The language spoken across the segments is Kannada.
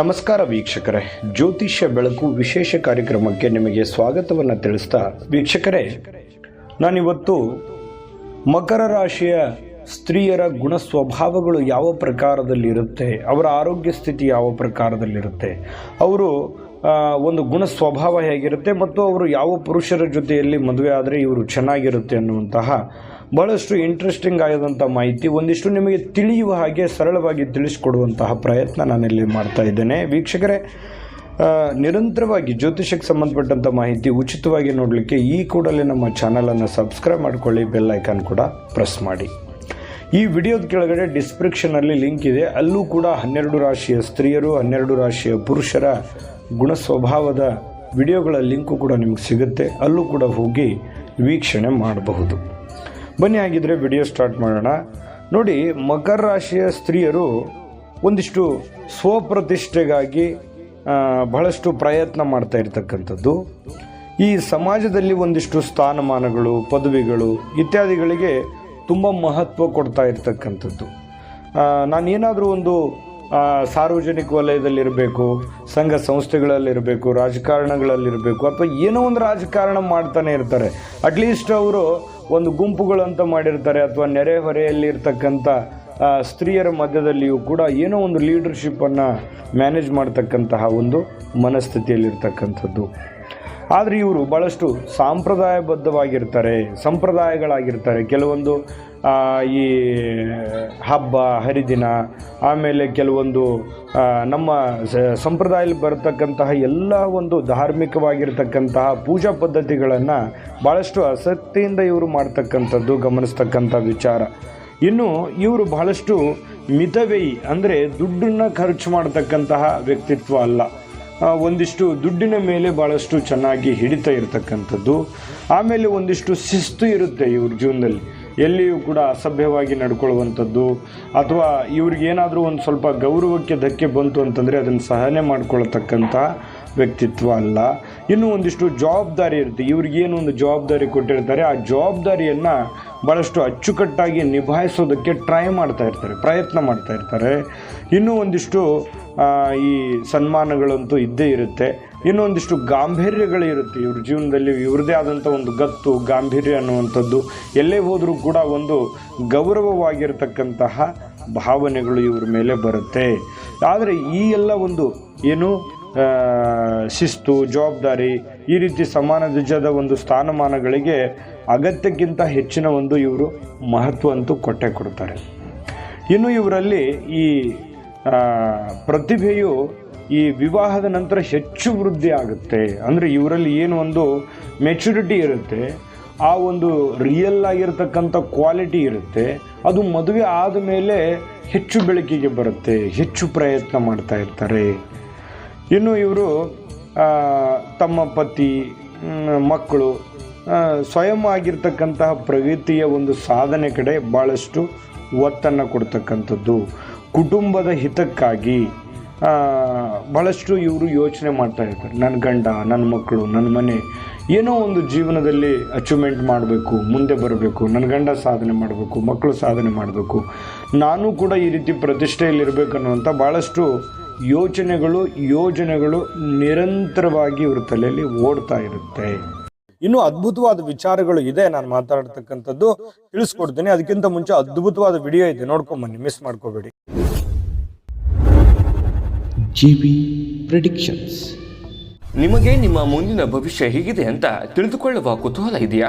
ನಮಸ್ಕಾರ ವೀಕ್ಷಕರೇ. ಜ್ಯೋತಿಷ್ಯ ಬೆಳಕು ವಿಶೇಷ ಕಾರ್ಯಕ್ರಮಕ್ಕೆ ನಿಮಗೆ ಸ್ವಾಗತವನ್ನು ತಿಳಿಸ್ತಾ ವೀಕ್ಷಕರೇ, ನಾನಿವತ್ತು ಮಕರ ರಾಶಿಯ ಸ್ತ್ರೀಯರ ಗುಣ ಸ್ವಭಾವಗಳು ಯಾವ ಪ್ರಕಾರದಲ್ಲಿರುತ್ತೆ, ಅವರ ಆರೋಗ್ಯ ಸ್ಥಿತಿ ಯಾವ ಪ್ರಕಾರದಲ್ಲಿರುತ್ತೆ, ಅವರು ಒಂದು ಗುಣ ಸ್ವಭಾವ ಹೇಗಿರುತ್ತೆ ಮತ್ತು ಅವರು ಯಾವ ಪುರುಷರ ಜೊತೆಯಲ್ಲಿ ಮದುವೆ ಆದರೆ ಇವರು ಚೆನ್ನಾಗಿರುತ್ತೆ ಅನ್ನುವಂತಹ ಬಹಳಷ್ಟು ಇಂಟ್ರೆಸ್ಟಿಂಗ್ ಆಗಿದಂಥ ಮಾಹಿತಿ ಒಂದಿಷ್ಟು ನಿಮಗೆ ತಿಳಿಯುವ ಹಾಗೆ ಸರಳವಾಗಿ ತಿಳಿಸ್ಕೊಡುವಂತಹ ಪ್ರಯತ್ನ ನಾನಿಲ್ಲಿ ಮಾಡ್ತಾ ಇದ್ದೇನೆ. ವೀಕ್ಷಕರೇ ನಿರಂತರವಾಗಿ ಜ್ಯೋತಿಷಕ್ಕೆ ಸಂಬಂಧಪಟ್ಟಂಥ ಮಾಹಿತಿ ಉಚಿತವಾಗಿ ನೋಡಲಿಕ್ಕೆ ಈ ಕೂಡಲೇ ನಮ್ಮ ಚಾನಲನ್ನು ಸಬ್ಸ್ಕ್ರೈಬ್ ಮಾಡ್ಕೊಳ್ಳಿ ಐಕಾನ್ ಕೂಡ ಪ್ರೆಸ್ ಮಾಡಿ. ಈ ವಿಡಿಯೋದ ಕೆಳಗಡೆ ಡಿಸ್ಕ್ರಿಪ್ಷನಲ್ಲಿ ಲಿಂಕ್ ಇದೆ. ಅಲ್ಲೂ ಕೂಡ ಹನ್ನೆರಡು ರಾಶಿಯ ಸ್ತ್ರೀಯರು, ಹನ್ನೆರಡು ರಾಶಿಯ ಪುರುಷರ ಗುಣ ಸ್ವಭಾವದ ವಿಡಿಯೋಗಳ ಲಿಂಕು ಕೂಡ ನಿಮಗೆ ಸಿಗುತ್ತೆ. ಅಲ್ಲೂ ಕೂಡ ಹೋಗಿ ವೀಕ್ಷಣೆ ಮಾಡಬಹುದು. ಬನ್ನಿ ಆಗಿದ್ರೆ ವಿಡಿಯೋ ಸ್ಟಾರ್ಟ್ ಮಾಡೋಣ. ನೋಡಿ, ಮಕರ ರಾಶಿಯ ಸ್ತ್ರೀಯರು ಒಂದಿಷ್ಟು ಸ್ವಪ್ರತಿಷ್ಠೆಗಾಗಿ ಬಹಳಷ್ಟು ಪ್ರಯತ್ನ ಮಾಡ್ತಾ ಇರ್ತಕ್ಕಂಥದ್ದು. ಈ ಸಮಾಜದಲ್ಲಿ ಒಂದಿಷ್ಟು ಸ್ಥಾನಮಾನಗಳು, ಪದವಿಗಳು ಇತ್ಯಾದಿಗಳಿಗೆ ತುಂಬ ಮಹತ್ವ ಕೊಡ್ತಾ ಇರ್ತಕ್ಕಂಥದ್ದು. ನಾನೇನಾದರೂ ಒಂದು ಸಾರ್ವಜನಿಕ ವಲಯದಲ್ಲಿರಬೇಕು, ಸಂಘ ಸಂಸ್ಥೆಗಳಲ್ಲಿರಬೇಕು, ರಾಜಕಾರಣಗಳಲ್ಲಿರಬೇಕು, ಅಥವಾ ಏನೋ ಒಂದು ರಾಜಕಾರಣ ಮಾಡ್ತಾನೆ ಇರ್ತಾರೆ. ಅಟ್ಲೀಸ್ಟ್ ಅವರು ಒಂದು ಗುಂಪುಗಳಂತ ಮಾಡಿರ್ತಾರೆ ಅಥವಾ ನೆರೆಹೊರೆಯಲ್ಲಿ ಇರ್ತಕ್ಕಂಥ ಸ್ತ್ರೀಯರ ಮಧ್ಯದಲ್ಲಿಯೂ ಕೂಡ ಏನೋ ಒಂದು ಲೀಡರ್ಶಿಪ್ಪನ್ನು ಮ್ಯಾನೇಜ್ ಮಾಡ್ತಕ್ಕಂತಹ ಒಂದು ಮನಸ್ಥಿತಿಯಲ್ಲಿರ್ತಕ್ಕಂಥದ್ದು. ಆದರೆ ಇವರು ಭಾಳಷ್ಟು ಸಾಂಪ್ರದಾಯಬದ್ಧವಾಗಿರ್ತಾರೆ, ಸಂಪ್ರದಾಯಗಳಾಗಿರ್ತಾರೆ. ಕೆಲವೊಂದು ಈ ಹಬ್ಬ, ಹರಿದಿನ, ಆಮೇಲೆ ಕೆಲವೊಂದು ನಮ್ಮ ಸಂಪ್ರದಾಯದಲ್ಲಿ ಬರತಕ್ಕಂತಹ ಎಲ್ಲ ಒಂದು ಧಾರ್ಮಿಕವಾಗಿರ್ತಕ್ಕಂತಹ ಪೂಜಾ ಪದ್ಧತಿಗಳನ್ನು ಭಾಳಷ್ಟು ಆಸಕ್ತಿಯಿಂದ ಇವರು ಮಾಡ್ತಕ್ಕಂಥದ್ದು, ಗಮನಿಸ್ತಕ್ಕಂಥ ವಿಚಾರ. ಇನ್ನು ಇವರು ಬಹಳಷ್ಟು ಮಿತವ್ಯಯಿ, ಅಂದರೆ ದುಡ್ಡನ್ನು ಖರ್ಚು ಮಾಡ್ತಕ್ಕಂತಹ ವ್ಯಕ್ತಿತ್ವ ಅಲ್ಲ. ಒಂದಿಷ್ಟು ದುಡ್ಡಿನ ಮೇಲೆ ಭಾಳಷ್ಟು ಚೆನ್ನಾಗಿ ಹಿಡಿತಾ ಇರತಕ್ಕಂಥದ್ದು. ಆಮೇಲೆ ಒಂದಿಷ್ಟು ಶಿಸ್ತು ಇರುತ್ತೆ ಇವ್ರ ಜೀವನದಲ್ಲಿ. ಎಲ್ಲಿಯೂ ಕೂಡ ಅಸಭ್ಯವಾಗಿ ನಡ್ಕೊಳ್ಳುವಂಥದ್ದು. ಅಥವಾ ಇವ್ರಿಗೇನಾದರೂ ಒಂದು ಸ್ವಲ್ಪ ಗೌರವಕ್ಕೆ ಧಕ್ಕೆ ಬಂತು ಅಂತಂದರೆ ಅದನ್ನು ಸಹನೆ ಮಾಡ್ಕೊಳ್ತಕ್ಕಂಥ ವ್ಯಕ್ತಿತ್ವ ಅಲ್ಲ. ಇನ್ನೂ ಒಂದಿಷ್ಟು ಜವಾಬ್ದಾರಿ ಇರುತ್ತೆ. ಇವ್ರಿಗೇನು ಒಂದು ಜವಾಬ್ದಾರಿ ಕೊಟ್ಟಿರ್ತಾರೆ, ಆ ಜವಾಬ್ದಾರಿಯನ್ನು ಭಾಳಷ್ಟು ಅಚ್ಚುಕಟ್ಟಾಗಿ ನಿಭಾಯಿಸೋದಕ್ಕೆ ಟ್ರೈ ಮಾಡ್ತಾ ಇರ್ತಾರೆ, ಪ್ರಯತ್ನ ಮಾಡ್ತಾ ಇರ್ತಾರೆ. ಇನ್ನೂ ಒಂದಿಷ್ಟು ಈ ಸನ್ಮಾನಗಳಂತೂ ಇದ್ದೇ ಇರುತ್ತೆ. ಇನ್ನೂ ಒಂದಿಷ್ಟು ಗಾಂಭೀರ್ಯಗಳು ಇರುತ್ತೆ. ಇವ್ರ ಜೀವನದಲ್ಲಿ ಇವ್ರದೇ ಆದಂಥ ಒಂದು ಗತ್ತು, ಗಾಂಭೀರ್ಯ ಅನ್ನುವಂಥದ್ದು ಎಲ್ಲೇ ಹೋದರೂ ಕೂಡ ಒಂದು ಗೌರವವಾಗಿರ್ತಕ್ಕಂತಹ ಭಾವನೆಗಳು ಇವ್ರ ಮೇಲೆ ಬರುತ್ತೆ. ಆದರೆ ಈ ಎಲ್ಲ ಒಂದು ಏನು ಶಿಸ್ತು, ಜವಾಬ್ದಾರಿ ಈ ರೀತಿ ಸಮಾನ ದ್ವಜದ ಒಂದು ಸ್ಥಾನಮಾನಗಳಿಗೆ ಅಗತ್ಯಕ್ಕಿಂತ ಹೆಚ್ಚಿನ ಒಂದು ಇವರು ಮಹತ್ವ ಅಂತೂ ಕೊಟ್ಟೆ ಕೊಡ್ತಾರೆ. ಇನ್ನು ಇವರಲ್ಲಿ ಈ ಪ್ರತಿಭೆಯು ಈ ವಿವಾಹದ ನಂತರ ಹೆಚ್ಚು ವೃದ್ಧಿ ಆಗುತ್ತೆ. ಅಂದರೆ ಇವರಲ್ಲಿ ಏನು ಒಂದು ಮೆಚುರಿಟಿ ಇರುತ್ತೆ, ಆ ಒಂದು ರಿಯಲ್ ಆಗಿರ್ತಕ್ಕಂಥ ಕ್ವಾಲಿಟಿ ಇರುತ್ತೆ, ಅದು ಮದುವೆ ಆದ ಮೇಲೆ ಹೆಚ್ಚು ಬೆಳಕಿಗೆ ಬರುತ್ತೆ, ಹೆಚ್ಚು ಪ್ರಯತ್ನ ಮಾಡ್ತಾ ಇರ್ತಾರೆ. ಇನ್ನು ಇವರು ತಮ್ಮ ಪತಿ ಮಕ್ಕಳು ಸ್ವಯಂ ಆಗಿರ್ತಕ್ಕಂತಹ ಪ್ರಗತಿಯ ಒಂದು ಸಾಧನೆ ಕಡೆ ಭಾಳಷ್ಟು ಒತ್ತನ್ನು ಕೊಡ್ತಕ್ಕಂಥದ್ದು. ಕುಟುಂಬದ ಹಿತಕ್ಕಾಗಿ ಭಾಳಷ್ಟು ಇವರು ಯೋಚನೆ ಮಾಡ್ತಾ ಇರ್ತಾರೆ. ನನ್ನ ಗಂಡ ನನ್ನ ಮಕ್ಕಳು ನನ್ನ ಮನೆ, ಏನೋ ಒಂದು ಜೀವನದಲ್ಲಿ ಅಚೀವ್ಮೆಂಟ್ ಮಾಡಬೇಕು, ಮುಂದೆ ಬರಬೇಕು ನನ್ನ ಗಂಡ ಸಾಧನೆ ಮಾಡಬೇಕು, ಮಕ್ಕಳು ಸಾಧನೆ ಮಾಡಬೇಕು. ನಾನು ಕೂಡ ಈ ರೀತಿ ಪ್ರತಿಷ್ಠೆಯಲ್ಲಿರಬೇಕನ್ನುವಂಥ ಭಾಳಷ್ಟು ಯೋಚನೆಗಳು ಯೋಜನೆಗಳು ನಿರಂತರವಾಗಿ ಇವ್ರ ತಲೆಯಲ್ಲಿ ಓಡ್ತಾ ಇರುತ್ತೆ. ಇನ್ನು ಅದ್ಭುತವಾದ ವಿಚಾರಗಳು ಇದೆ. ನಾನು ಮಾತಾಡ್ತಕ್ಕಂಥದ್ದು ತಿಳಿಸ್ಕೊಡ್ತೀನಿ. ಅದಕ್ಕಿಂತ ಮುಂಚೆ ಅದ್ಭುತವಾದ ವಿಡಿಯೋ ಇದೆ. ನೋಡ್ಕೊಂಬನ್ನಿ ಮಿಸ್ ಮಾಡ್ಕೋಬೇಡಿ. GB predictions. ನಿಮಗೆ ನಿಮ್ಮ ಮುಂದಿನ ಭವಿಷ್ಯ ಹೇಗಿದೆ ಅಂತ ತಿಳಿದುಕೊಳ್ಳುವ ಕುತೂಹಲ ಇದೆಯಾ?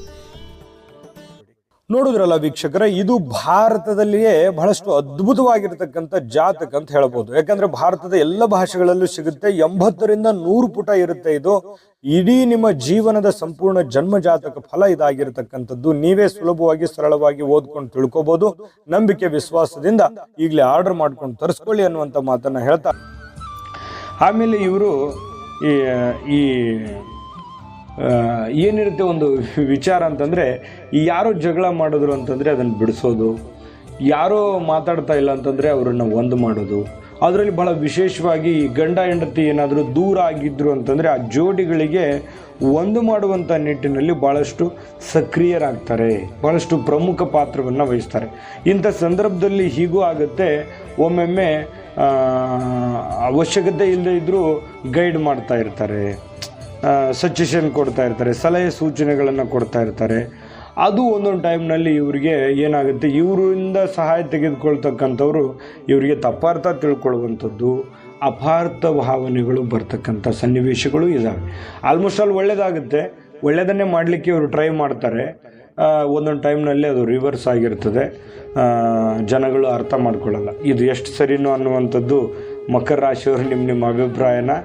ನೋಡಿದ್ರಲ್ಲ ವೀಕ್ಷಕರ, ಇದು ಭಾರತದಲ್ಲಿಯೇ ಬಹಳಷ್ಟು ಅದ್ಭುತವಾಗಿರ್ತಕ್ಕಂಥ ಜಾತಕ ಅಂತ ಹೇಳ್ಬೋದು. ಯಾಕಂದ್ರೆ ಭಾರತದ ಎಲ್ಲ ಭಾಷೆಗಳಲ್ಲೂ ಸಿಗುತ್ತೆ, ಎಂಬತ್ತರಿಂದ ನೂರು ಪುಟ ಇರುತ್ತೆ ಇದು. ಇಡೀ ನಿಮ್ಮ ಜೀವನದ ಸಂಪೂರ್ಣ ಜನ್ಮ ಜಾತಕ ಫಲ ಇದಾಗಿರ್ತಕ್ಕಂಥದ್ದು. ನೀವೇ ಸುಲಭವಾಗಿ, ಸರಳವಾಗಿ ಓದ್ಕೊಂಡು ತಿಳ್ಕೊಬಹುದು ನಂಬಿಕೆ, ವಿಶ್ವಾಸದಿಂದ ಈಗಲೇ ಆರ್ಡರ್ ಮಾಡ್ಕೊಂಡು ತರಿಸ್ಕೊಳ್ಳಿ ಅನ್ನುವಂಥ ಮಾತನ್ನ ಹೇಳ್ತಾ ಆಮೇಲೆ ಇವರು ಈ ಏನಿರುತ್ತೆ ಒಂದು ವಿಚಾರ ಅಂತಂದರೆ ಯಾರೋ ಜಗಳ ಮಾಡಿದ್ರು ಅಂತಂದರೆ ಅದನ್ನು ಬಿಡಿಸೋದು, ಯಾರೋ ಮಾತಾಡ್ತಾ ಇಲ್ಲ ಅಂತಂದರೆ ಅವರನ್ನು ಒಂದು ಮಾಡೋದು. ಅದರಲ್ಲಿ ಬಹಳ ವಿಶೇಷವಾಗಿ ಗಂಡ ಹೆಂಡತಿ ಏನಾದರೂ ದೂರ ಆಗಿದ್ರು ಅಂತಂದರೆ ಆ ಜೋಡಿಗಳಿಗೆ ಒಂದು ಮಾಡುವಂಥ ನಿಟ್ಟಿನಲ್ಲಿ ಭಾಳಷ್ಟು ಸಕ್ರಿಯರಾಗ್ತಾರೆ ಭಾಳಷ್ಟು ಪ್ರಮುಖ ಪಾತ್ರವನ್ನು ವಹಿಸ್ತಾರೆ. ಇಂಥ ಸಂದರ್ಭದಲ್ಲಿ ಹೀಗೂ ಆಗುತ್ತೆ, ಒಮ್ಮೊಮ್ಮೆ ಅವಶ್ಯಕತೆ ಇಲ್ಲದೆ ಇದ್ದರೂ ಗೈಡ್ ಮಾಡ್ತಾ ಇರ್ತಾರೆ. ಸಜೆಷನ್ ಕೊಡ್ತಾ ಇರ್ತಾರೆ, ಸಲಹೆ ಸೂಚನೆಗಳನ್ನು ಕೊಡ್ತಾ ಇರ್ತಾರೆ. ಅದು ಒಂದೊಂದು ಟೈಮ್ನಲ್ಲಿ ಇವರಿಗೆ ಏನಾಗುತ್ತೆ, ಇವರಿಂದ ಸಹಾಯ ತೆಗೆದುಕೊಳ್ತಕ್ಕಂಥವ್ರು ಇವರಿಗೆ ತಪ್ಪಾರ್ಥ ತಿಳ್ಕೊಳ್ಳುವಂಥದ್ದು, ಅಪಾರ್ಥ ಭಾವನೆಗಳು ಬರ್ತಕ್ಕಂಥ ಸನ್ನಿವೇಶಗಳು ಇದ್ದಾವೆ ಆಲ್ಮೋಸ್ಟ್ ಆಲ್ ಒಳ್ಳೆಯದಾಗುತ್ತೆ ಒಳ್ಳೆಯದನ್ನೇ ಮಾಡಲಿಕ್ಕೆ ಇವರು ಟ್ರೈ ಮಾಡ್ತಾರೆ. ಒಂದೊಂದು ಟೈಮ್ನಲ್ಲಿ ಅದು ರಿವರ್ಸ್ ಆಗಿರ್ತದೆ. ಜನಗಳು ಅರ್ಥ ಮಾಡ್ಕೊಳ್ಳಲ್ಲ. ಇದು ಎಷ್ಟು ಸರಿನೋ ಅನ್ನುವಂಥದ್ದು ಮಕರ ರಾಶಿಯವರು ನಿಮ್ಮ ನಿಮ್ಮ ಅಭಿಪ್ರಾಯನ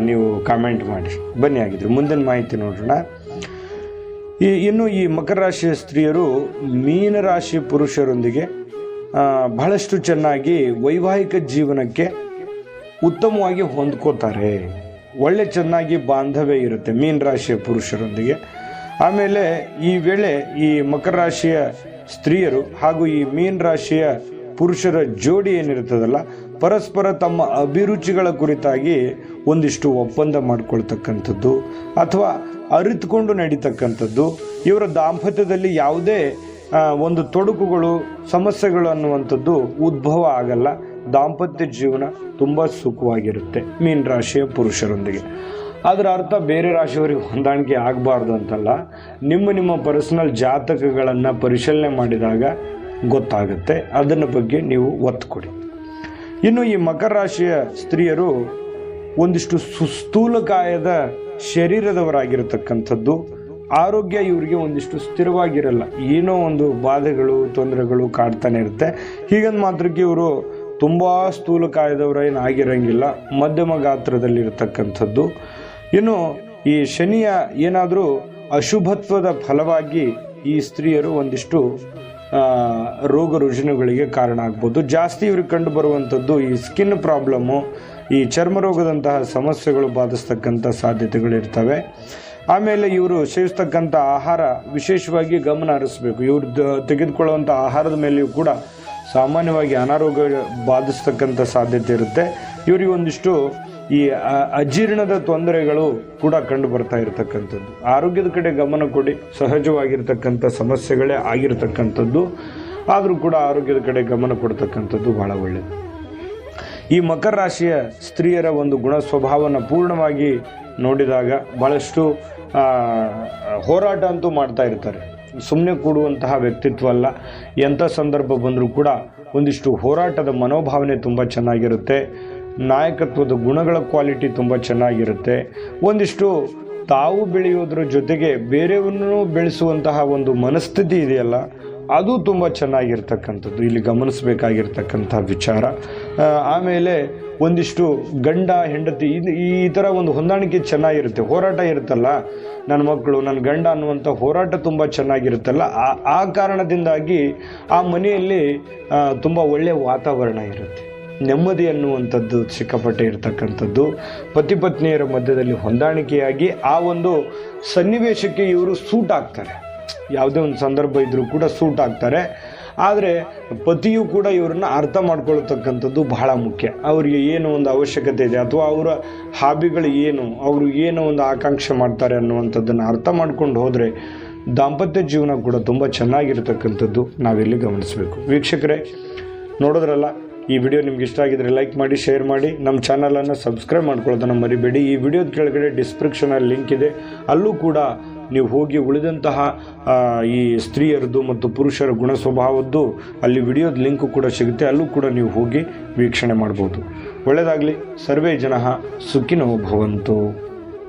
ನೀವು ಕಾಮೆಂಟ್ ಮಾಡಿ. ಬನ್ನಿ ಆಗಿದ್ರು ಮುಂದಿನ ಮಾಹಿತಿ ನೋಡೋಣ. ಈ, ಇನ್ನು ಈ ಮಕರ ರಾಶಿಯ ಸ್ತ್ರೀಯರು ಮೀನರಾಶಿ ಪುರುಷರೊಂದಿಗೆ ಬಹಳಷ್ಟು ಚೆನ್ನಾಗಿ ವೈವಾಹಿಕ ಜೀವನಕ್ಕೆ ಉತ್ತಮವಾಗಿ ಹೊಂದ್ಕೋತಾರೆ. ಒಳ್ಳೆ ಚೆನ್ನಾಗಿ ಬಾಂಧವ್ಯ ಇರುತ್ತೆ ಮೀನ ರಾಶಿಯ ಪುರುಷರೊಂದಿಗೆ. ಆಮೇಲೆ ಈ ವೇಳೆ ಈ ಮಕರ ರಾಶಿಯ ಸ್ತ್ರೀಯರು ಹಾಗೂ ಈ ಮೀನ ರಾಶಿಯ ಪುರುಷರ ಜೋಡಿ ಏನಿರ್ತದಲ್ಲ ಪರಸ್ಪರ ತಮ್ಮ ಅಭಿರುಚಿಗಳ ಕುರಿತಾಗಿ ಒಂದಿಷ್ಟು ಒಪ್ಪಂದ ಮಾಡಿಕೊಳ್ತಕ್ಕಂಥದ್ದು ಅಥವಾ ಅರಿತುಕೊಂಡು ನಡೀತಕ್ಕಂಥದ್ದು. ಇವರ ದಾಂಪತ್ಯದಲ್ಲಿ ಯಾವುದೇ ಒಂದು ತೊಡಕುಗಳು, ಸಮಸ್ಯೆಗಳು ಅನ್ನುವಂಥದ್ದು ಉದ್ಭವ ಆಗಲ್ಲ. ದಾಂಪತ್ಯ ಜೀವನ ತುಂಬ ಸುಖವಾಗಿರುತ್ತೆ ಮೀನ್ ರಾಶಿಯ ಪುರುಷರೊಂದಿಗೆ. ಅದರ ಅರ್ಥ ಬೇರೆ ರಾಶಿಯವರಿಗೆ ಹೊಂದಾಣಿಕೆ ಆಗಬಾರ್ದು ಅಂತಲ್ಲ. ನಿಮ್ಮ ನಿಮ್ಮ ಪರ್ಸನಲ್ ಜಾತಕಗಳನ್ನು ಪರಿಶೀಲನೆ ಮಾಡಿದಾಗ ಗೊತ್ತಾಗುತ್ತೆ. ಅದನ್ನ ಬಗ್ಗೆ ನೀವು ಒತ್ತು ಕೊಡಿ. ಇನ್ನು ಈ ಮಕರ ರಾಶಿಯ ಸ್ತ್ರೀಯರು ಒಂದಿಷ್ಟು ಸುಸ್ಥೂಲಕಾಯದ ಶರೀರದವರಾಗಿರತಕ್ಕಂಥದ್ದು. ಆರೋಗ್ಯ ಇವರಿಗೆ ಒಂದಿಷ್ಟು ಸ್ಥಿರವಾಗಿರಲ್ಲ. ಏನೋ ಒಂದು ಬಾಧೆಗಳು, ತೊಂದರೆಗಳು ಕಾಡ್ತಾನೆ ಇರುತ್ತೆ. ಹೀಗಂದು ಮಾತ್ರಕ್ಕೆ ಇವರು ತುಂಬ ಸ್ಥೂಲಕಾಯದವರ ಏನು ಆಗಿರಂಗಿಲ್ಲ. ಮಧ್ಯಮ ಗಾತ್ರದಲ್ಲಿರತಕ್ಕಂಥದ್ದು. ಇನ್ನು ಈ ಶನಿಯ ಏನಾದರೂ ಅಶುಭತ್ವದ ಫಲವಾಗಿ ಈ ಸ್ತ್ರೀಯರು ಒಂದಿಷ್ಟು ರೋಗ ರುಜಿನಗಳಿಗೆ ಕಾರಣ ಆಗ್ಬೋದು. ಜಾಸ್ತಿ ಇವ್ರಿಗೆ ಕಂಡು ಬರುವಂಥದ್ದು ಈ ಸ್ಕಿನ್ ಪ್ರಾಬ್ಲಮ್ಮು ಈ ಚರ್ಮ ರೋಗದಂತಹ ಸಮಸ್ಯೆಗಳು ಬಾಧಿಸ್ತಕ್ಕಂಥ ಸಾಧ್ಯತೆಗಳಿರ್ತವೆ. ಆಮೇಲೆ ಇವರು ಸೇವಿಸ್ತಕ್ಕಂಥ ಆಹಾರ ವಿಶೇಷವಾಗಿ ಗಮನ ಹರಿಸ್ಬೇಕು. ಇವ್ರು ತೆಗೆದುಕೊಳ್ಳುವಂಥ ಆಹಾರದ ಮೇಲೆಯೂ ಕೂಡ ಸಾಮಾನ್ಯವಾಗಿ ಅನಾರೋಗ್ಯ ಬಾಧಿಸ್ತಕ್ಕಂಥ ಸಾಧ್ಯತೆ ಇರುತ್ತೆ. ಇವರಿಗೆ ಒಂದಿಷ್ಟು ಈ ಅಜೀರ್ಣದ ತೊಂದರೆಗಳು ಕೂಡ ಕಂಡು ಬರ್ತಾ ಇರತಕ್ಕಂಥದ್ದು. ಆರೋಗ್ಯದ ಕಡೆ ಗಮನ ಕೊಡಿ. ಸಹಜವಾಗಿರ್ತಕ್ಕಂಥ ಸಮಸ್ಯೆಗಳೇ ಆಗಿರ್ತಕ್ಕಂಥದ್ದು. ಆದರೂ ಕೂಡ ಆರೋಗ್ಯದ ಕಡೆ ಗಮನ ಕೊಡ್ತಕ್ಕಂಥದ್ದು ಬಹಳ ಒಳ್ಳೆಯದು ಈ ಮಕರ ರಾಶಿಯ ಸ್ತ್ರೀಯರ ಒಂದು ಗುಣ ಸ್ವಭಾವನ ಪೂರ್ಣವಾಗಿ ನೋಡಿದಾಗ ಬಹಳಷ್ಟು ಹೋರಾಟ ಅಂತೂ ಮಾಡ್ತಾ ಇರ್ತಾರೆ. ಸುಮ್ಮನೆ ಕೂಡುವಂತಹ ವ್ಯಕ್ತಿತ್ವ ಅಲ್ಲ. ಎಂಥ ಸಂದರ್ಭ ಬಂದರೂ ಕೂಡ ಒಂದಿಷ್ಟು ಹೋರಾಟದ ಮನೋಭಾವನೆ ತುಂಬ ಚೆನ್ನಾಗಿರುತ್ತೆ. ನಾಯಕತ್ವದ ಗುಣಗಳ ಕ್ವಾಲಿಟಿ ತುಂಬ ಚೆನ್ನಾಗಿರುತ್ತೆ. ಒಂದಿಷ್ಟು ತಾವು ಬೆಳೆಯೋದ್ರ ಜೊತೆಗೆ ಬೇರೆಯವನ್ನು ಬೆಳೆಸುವಂತಹ ಒಂದು ಮನಸ್ಥಿತಿ ಇದೆಯಲ್ಲ, ಅದು ತುಂಬ ಚೆನ್ನಾಗಿರ್ತಕ್ಕಂಥದ್ದು. ಇಲ್ಲಿ ಗಮನಿಸಬೇಕಾಗಿರ್ತಕ್ಕಂಥ ವಿಚಾರ. ಆಮೇಲೆ ಒಂದಿಷ್ಟು ಗಂಡ, ಹೆಂಡತಿ, ಇದು ಈ ಥರ ಒಂದು ಹೊಂದಾಣಿಕೆ ಚೆನ್ನಾಗಿರುತ್ತೆ. ಹೋರಾಟ ಇರುತ್ತಲ್ಲ, ನನ್ನ ಮಕ್ಕಳು, ನನ್ನ ಗಂಡ ಅನ್ನುವಂಥ ಹೋರಾಟ ತುಂಬ ಚೆನ್ನಾಗಿರುತ್ತಲ್ಲ. ಆ ಆ ಕಾರಣದಿಂದಾಗಿ ಆ ಮನೆಯಲ್ಲಿ ತುಂಬ ಒಳ್ಳೆಯ ವಾತಾವರಣ ಇರುತ್ತೆ. ನೆಮ್ಮದಿ ಅನ್ನುವಂಥದ್ದು ಸಿಕ್ಕಾಪಟ್ಟೆ ಇರತಕ್ಕಂಥದ್ದು. ಪತಿ ಪತ್ನಿಯರ ಮಧ್ಯದಲ್ಲಿ ಹೊಂದಾಣಿಕೆಯಾಗಿ ಆ ಒಂದು ಸನ್ನಿವೇಶಕ್ಕೆ ಇವರು ಸೂಟ್ ಆಗ್ತಾರೆ. ಯಾವುದೇ ಒಂದು ಸಂದರ್ಭ ಇದ್ದರೂ ಕೂಡ ಸೂಟ್ ಆಗ್ತಾರೆ. ಆದರೆ ಪತಿಯು ಕೂಡ ಇವ್ರನ್ನ ಅರ್ಥ ಮಾಡ್ಕೊಳ್ತಕ್ಕಂಥದ್ದು ಬಹಳ ಮುಖ್ಯ. ಅವರಿಗೆ ಏನು ಒಂದು ಅವಶ್ಯಕತೆ ಇದೆ ಅಥವಾ ಅವರ ಹಾಬಿಗಳು ಏನು, ಅವರು ಏನು ಒಂದು ಆಕಾಂಕ್ಷೆ ಮಾಡ್ತಾರೆ ಅನ್ನುವಂಥದ್ದನ್ನು ಅರ್ಥ ಮಾಡ್ಕೊಂಡು ಹೋದರೆ ದಾಂಪತ್ಯ ಜೀವನ ಕೂಡ ತುಂಬ ಚೆನ್ನಾಗಿರ್ತಕ್ಕಂಥದ್ದು ನಾವಿಲ್ಲಿ ಗಮನಿಸಬೇಕು. ವೀಕ್ಷಕರೇ, ನೋಡಿದ್ರಲ್ಲ ಈ ವಿಡಿಯೋ ನಿಮ್ಗೆ ಇಷ್ಟ ಆಗಿದ್ರೆ ಲೈಕ್ ಮಾಡಿ ಶೇರ್ ಮಾಡಿ. ನಮ್ಮ ಚಾನಲನ್ನು ಸಬ್ಸ್ಕ್ರೈಬ್ ಮಾಡ್ಕೊಳ್ಳೋದನ್ನು ಮರಿಬೇಡಿ. ಈ ವಿಡಿಯೋದ ಕೆಳಗಡೆ ಡಿಸ್ಕ್ರಿಪ್ಷನಲ್ಲಿ ಲಿಂಕ್ ಇದೆ. ಅಲ್ಲೂ ಕೂಡ ನೀವು ಹೋಗಿ ಉಳಿದಂತಹ ಈ ಸ್ತ್ರೀಯರದ್ದು ಮತ್ತು ಪುರುಷರ ಗುಣ ಸ್ವಭಾವದ್ದು ಅಲ್ಲಿ ವಿಡಿಯೋದ ಲಿಂಕು ಕೂಡ ಸಿಗುತ್ತೆ. ಅಲ್ಲೂ ಕೂಡ ನೀವು ಹೋಗಿ ವೀಕ್ಷಣೆ ಮಾಡ್ಬೋದು. ಒಳ್ಳೆಯದಾಗಲಿ ಸರ್ವೇ ಜನ ಸುಖಿನೋ ಭವಂತು.